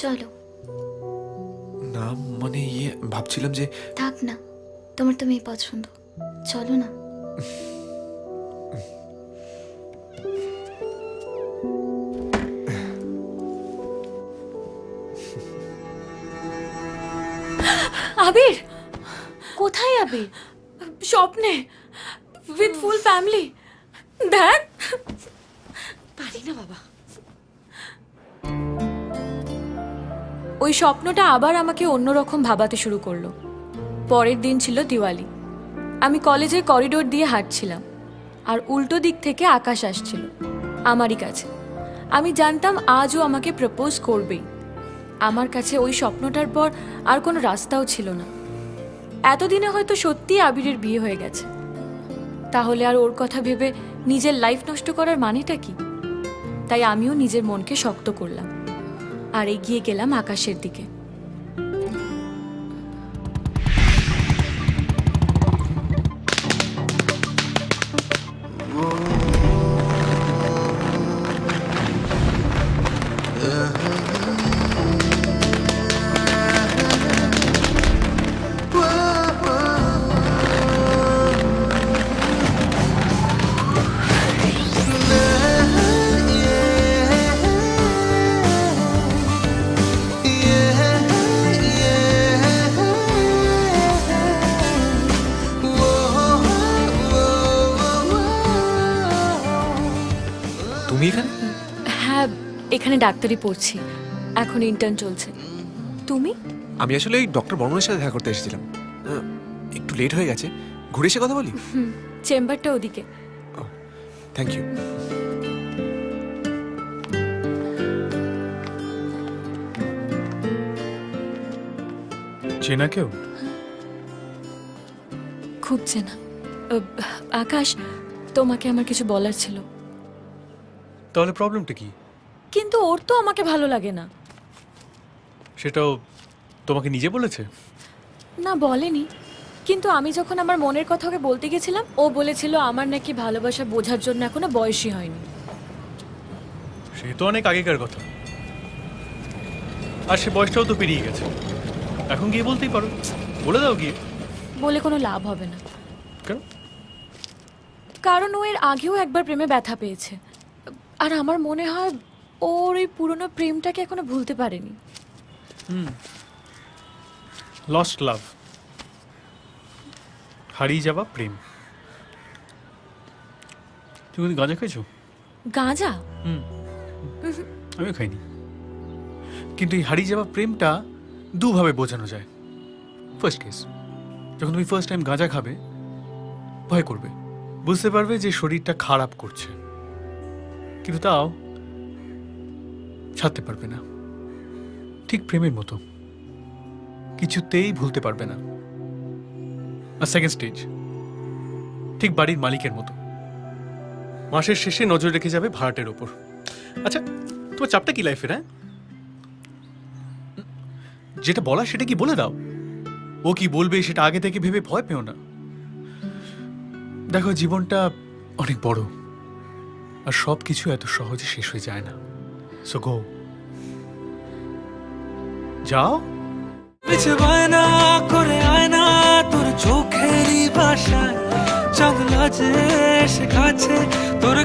চলো। না মানে ইয়ে ভাবছিলাম যে থাক না তোমার তো মেয়ে পছন্দ। চলো না। আবির! কোথায় আবির? স্বপ্নে উইথ ফুল ফ্যামিলি দেখ। ওই স্বপ্নটা আবার আমাকে অন্যরকম ভাবাতে শুরু করল। পরের দিন ছিল দিওয়ালি। আমি কলেজের করিডোর দিয়ে হাঁটছিলাম, আর উল্টো দিক থেকে আকাশ আসছিল, আমারই কাছে। আমি জানতাম আজও আমাকে প্রপোজ করবেই। আমার কাছে ওই স্বপ্নটার পর আর কোনো রাস্তাও ছিল না। এতদিনে হয়তো সত্যি আবিরের বিয়ে হয়ে গেছে। তাহলে আর ওর কথা ভেবে নিজের লাইফ নষ্ট করার মানেটা কি? তাই আমিও নিজের মনকে শক্ত করলাম। আর এগিয়ে গেলাম আকাশের দিকে। তুমি এখানে? হ্যাঁ এখানে ডাক্তারি পড়ছি। এখন ইন্টার্ন চলছে। তুমি? আমি আসলে ওই ডক্টর বর্মনের সাথে দেখা করতে এসেছিলাম। আহ, একটু লেট হয়ে গেছে। ঘুরে এসে কথা বলি? চেম্বারটা ওদিকে। থ্যাংক ইউ চেনা কেউ? খুব চেনা। আহ, আকাশ তোমাকে আমার কিছু বলার ছিল। তাহলে প্রবলেমটা কি? কিন্তু ওর তো আমাকে ভালো লাগে না। সেটাও তোমাকে নিজে বলেছে? না বলেনি। কিন্তু আমি যখন আমার মনের কথা ওকে বলতে গেছিলাম ও বলেছিল আমার নাকি ভালোবাসা বোঝার জন্য এখনও বয়সই হয়নি। সে তো অনেক আগেকার কথা। আর সে বয়সটাও তো পেরিয়ে গেছে। এখন গিয়ে বলতেই পারো। বলে দাও গিয়ে। বলে কোনো লাভ হবে না। কেন? কারণ ও এর আগেও একবার প্রেমে ব্যথা পেয়েছে। আর আমার মনে হয় ওর ওই পুরনো প্রেমটাকে এখনও ভুলতে পারেনি। লস্ট লাভ হারিয়ে যাওয়া প্রেম। তুমি গাঁজা খেয়েছো? গাঁজা? হুম। আমিও খাইনি। কিন্তু এই হারিয়ে যাওয়া প্রেমটা দুভাবে বোঝানো যায়। ফার্স্ট কেস যখন তুমি ফার্স্ট টাইম গাঁজা খাবে ভয় করবে। বুঝতে পারবে যে শরীরটা খারাপ করছে। কিন্তু তাও ছাড়তে পারবে না। ঠিক প্রেমের মতো। কিছুতেই ভুলতে পারবে না। আর সেকেন্ড স্টেজ ঠিক বাড়ির মালিকের মতো। মাসের শেষে নজর রেখে যাবে ভাড়াটের ওপর। আচ্ছা তোমার চাপটা কি লাইফের হ্যাঁ? যেটা বলা সেটা কি বলে দাও। ও কি বলবে সেটা আগে থেকে ভেবে ভয় পেও না। দেখো, জীবনটা অনেক বড়। আর সব কিছু এত সহজে শেষ হয়ে যায় না। সো গো যাও। পিছে বায়না করে আয়না তোর চোখেরই ভাষায় চাঁদ লাজে এসে কাছে তোর